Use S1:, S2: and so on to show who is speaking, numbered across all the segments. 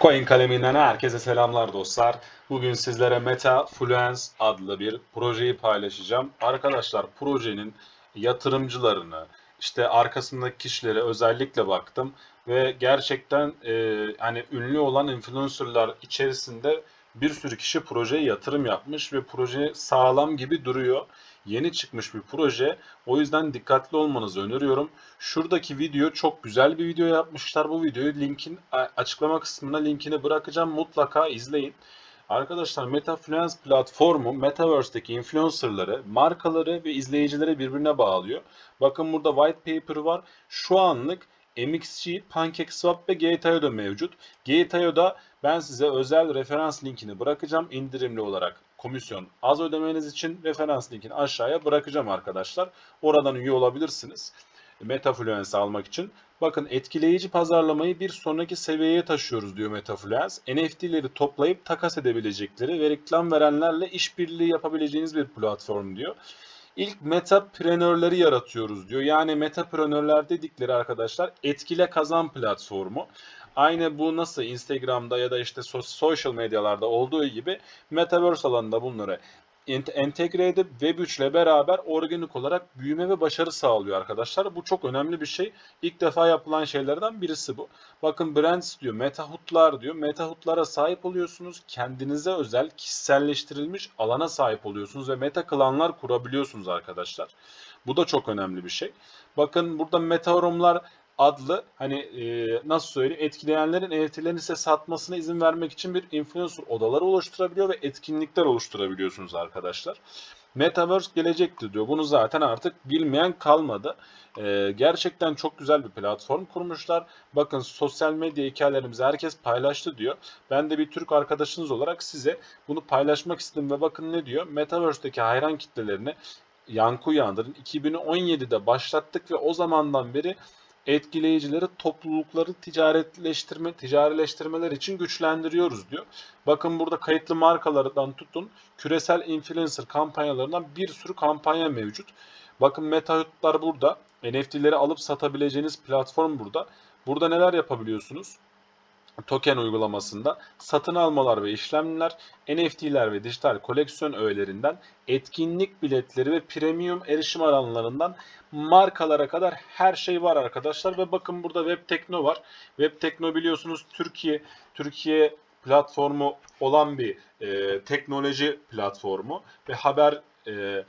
S1: Coin kaleminden herkese selamlar dostlar. Bugün sizlere MetaFluence adlı bir projeyi paylaşacağım. Arkadaşlar projenin yatırımcılarını, işte arkasındaki kişilere özellikle baktım ve gerçekten e, hani ünlü olan influencerlar içerisinde bir sürü kişi projeye yatırım yapmış ve proje sağlam gibi duruyor. Yeni çıkmış bir proje. O yüzden dikkatli olmanızı öneriyorum. Şuradaki video çok güzel bir video yapmışlar. Bu videoyu linkin açıklama kısmına linkini bırakacağım. Mutlaka izleyin. Arkadaşlar MetaFluence platformu Metaverse'deki influencerları, markaları ve izleyicileri birbirine bağlıyor. Bakın burada white paper var. Şu anlık MXC, PancakeSwap ve Gate.io'da mevcut. Gate.io'da ben size özel referans linkini bırakacağım indirimli olarak. Komisyon az ödemeniz için referans linkini aşağıya bırakacağım arkadaşlar. Oradan üye olabilirsiniz. Metafluence almak için. Bakın etkileyici pazarlamayı bir sonraki seviyeye taşıyoruz diyor Metafluence. NFT'leri toplayıp takas edebilecekleri ve reklam verenlerle işbirliği yapabileceğiniz bir platform diyor. İlk metaprenörleri yaratıyoruz diyor. Yani metaprenörler dedikleri arkadaşlar etkile kazan platformu. Aynı bu nasıl Instagram'da ya da işte social medyalarda olduğu gibi Metaverse alanında bunları entegre edip Web3 ile beraber organik olarak büyüme ve başarı sağlıyor arkadaşlar. Bu çok önemli bir şey. İlk defa yapılan şeylerden birisi bu. Bakın Brands diyor, Metahutlar diyor. Metahutlara sahip oluyorsunuz. Kendinize özel, kişiselleştirilmiş alana sahip oluyorsunuz ve meta klanlar kurabiliyorsunuz arkadaşlar. Bu da çok önemli bir şey. Bakın burada metaorumlar adlı hani e, nasıl söyleyeyim etkileyenlerin NFT'lerini size satmasına izin vermek için bir influencer odaları oluşturabiliyor ve etkinlikler oluşturabiliyorsunuz arkadaşlar. Metaverse gelecekti diyor. Bunu zaten artık bilmeyen kalmadı. Ee, gerçekten çok güzel bir platform kurmuşlar. Bakın sosyal medya hikayelerimizi herkes paylaştı diyor. Ben de bir Türk arkadaşınız olarak size bunu paylaşmak istedim ve bakın ne diyor. Metaverse'deki hayran kitlelerini yankı uyandırın. 2017'de başlattık ve o zamandan beri etkileyicileri toplulukları ticaretleştirme, ticarileştirmeler için güçlendiriyoruz diyor. Bakın burada kayıtlı markalardan tutun küresel influencer kampanyalarından bir sürü kampanya mevcut. Bakın MetaHut'lar burada. NFT'leri alıp satabileceğiniz platform burada. Burada neler yapabiliyorsunuz? Token uygulamasında satın almalar ve işlemler, NFT'ler ve dijital koleksiyon öğelerinden, etkinlik biletleri ve premium erişim alanlarından markalara kadar her şey var arkadaşlar. Ve bakın burada Web Tekno var. Web Tekno biliyorsunuz Türkiye Türkiye platformu olan bir e, teknoloji platformu ve haber e,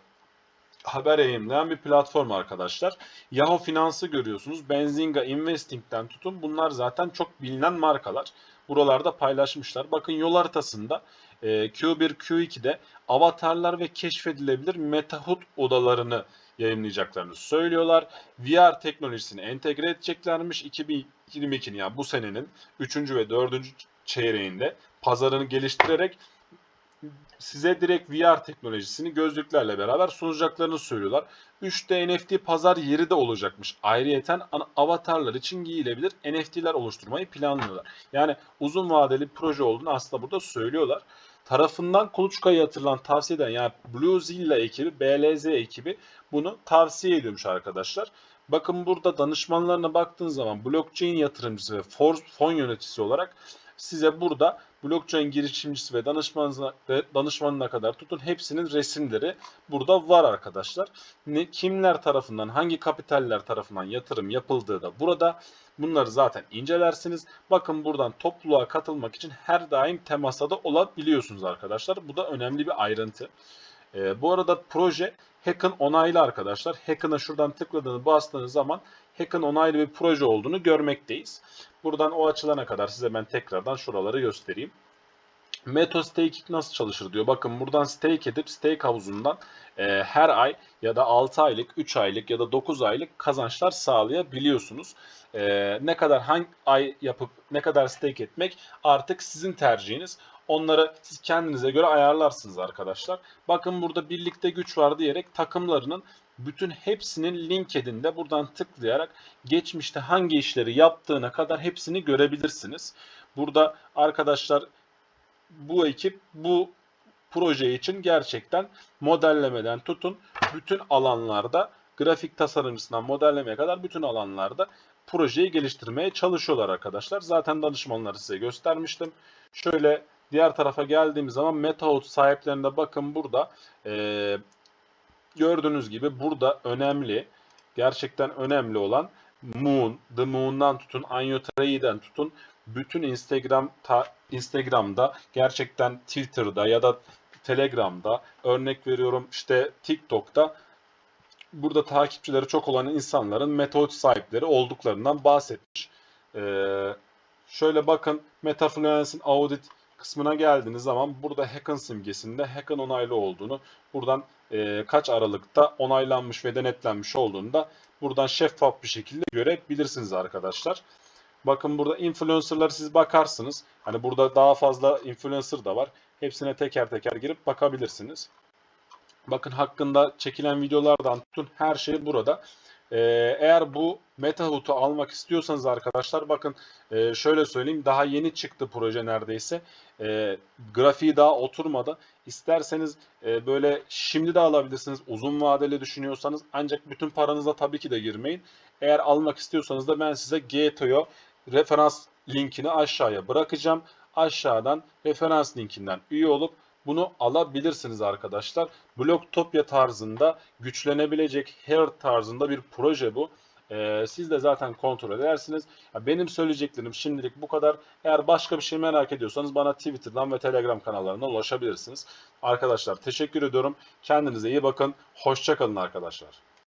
S1: haber yayınlayan bir platform arkadaşlar. Yahoo Finans'ı görüyorsunuz. Benzinga Investing'den tutun. Bunlar zaten çok bilinen markalar. Buralarda paylaşmışlar. Bakın yol haritasında e, Q1, Q2'de avatarlar ve keşfedilebilir MetaHut odalarını yayınlayacaklarını söylüyorlar. VR teknolojisini entegre edeceklermiş 2022'nin yani bu senenin 3. ve 4. çeyreğinde pazarını geliştirerek size direkt VR teknolojisini gözlüklerle beraber sunacaklarını söylüyorlar. 3D NFT pazar yeri de olacakmış. Ayrıyeten avatarlar için giyilebilir NFT'ler oluşturmayı planlıyorlar. Yani uzun vadeli proje olduğunu aslında burada söylüyorlar. Tarafından kuluçkaya yatırılan tavsiye eden yani Bluezilla ekibi, BLZ ekibi bunu tavsiye ediyormuş arkadaşlar. Bakın burada danışmanlarına baktığın zaman blockchain yatırımcısı ve fon yöneticisi olarak size burada blockchain girişimcisi ve danışmanına, kadar tutun hepsinin resimleri burada var arkadaşlar. Ne, kimler tarafından, hangi kapitaller tarafından yatırım yapıldığı da burada. Bunları zaten incelersiniz. Bakın buradan topluluğa katılmak için her daim temasta da olabiliyorsunuz arkadaşlar. Bu da önemli bir ayrıntı. Ee, bu arada proje Hack'ın onaylı arkadaşlar. Hack'ına şuradan tıkladığını bastığınız zaman Hack'ın onaylı bir proje olduğunu görmekteyiz. Buradan o açılana kadar size ben tekrardan şuraları göstereyim. Meto staking nasıl çalışır diyor. Bakın buradan stake edip stake havuzundan e, her ay ya da 6 aylık, 3 aylık ya da 9 aylık kazançlar sağlayabiliyorsunuz. E, ne kadar hangi ay yapıp ne kadar stake etmek artık sizin tercihiniz. Onları siz kendinize göre ayarlarsınız arkadaşlar. Bakın burada birlikte güç var diyerek takımlarının bütün hepsinin LinkedIn'de buradan tıklayarak geçmişte hangi işleri yaptığına kadar hepsini görebilirsiniz. Burada arkadaşlar bu ekip bu proje için gerçekten modellemeden tutun bütün alanlarda grafik tasarımcısından modellemeye kadar bütün alanlarda projeyi geliştirmeye çalışıyorlar arkadaşlar. Zaten danışmanları size göstermiştim. Şöyle diğer tarafa geldiğimiz zaman MetaHost sahiplerine bakın burada ee, gördüğünüz gibi burada önemli gerçekten önemli olan Moon, The Moon'dan tutun, Anyo Trade'den tutun bütün Instagram ta, Instagram'da gerçekten Twitter'da ya da Telegram'da örnek veriyorum işte TikTok'ta burada takipçileri çok olan insanların metot sahipleri olduklarından bahsetmiş. Ee, şöyle bakın Metafluence'in audit kısmına geldiğiniz zaman burada Hack'ın simgesinde Hack'ın onaylı olduğunu, buradan e, kaç aralıkta onaylanmış ve denetlenmiş olduğunu da buradan şeffaf bir şekilde görebilirsiniz arkadaşlar. Bakın burada influencer'ları siz bakarsınız. Hani burada daha fazla influencer da var. Hepsine teker teker girip bakabilirsiniz. Bakın hakkında çekilen videolardan tutun her şey burada. Ee, eğer bu MetaHoot'u almak istiyorsanız arkadaşlar bakın e, şöyle söyleyeyim daha yeni çıktı proje neredeyse. E, grafiği daha oturmadı. İsterseniz e, böyle şimdi de alabilirsiniz uzun vadeli düşünüyorsanız ancak bütün paranıza tabii ki de girmeyin. Eğer almak istiyorsanız da ben size GTO referans linkini aşağıya bırakacağım. Aşağıdan referans linkinden üye olup bunu alabilirsiniz arkadaşlar. Blocktopia tarzında güçlenebilecek her tarzında bir proje bu. Ee, siz de zaten kontrol edersiniz. Ya benim söyleyeceklerim şimdilik bu kadar. Eğer başka bir şey merak ediyorsanız bana Twitter'dan ve Telegram kanallarından ulaşabilirsiniz. Arkadaşlar teşekkür ediyorum. Kendinize iyi bakın. Hoşçakalın arkadaşlar.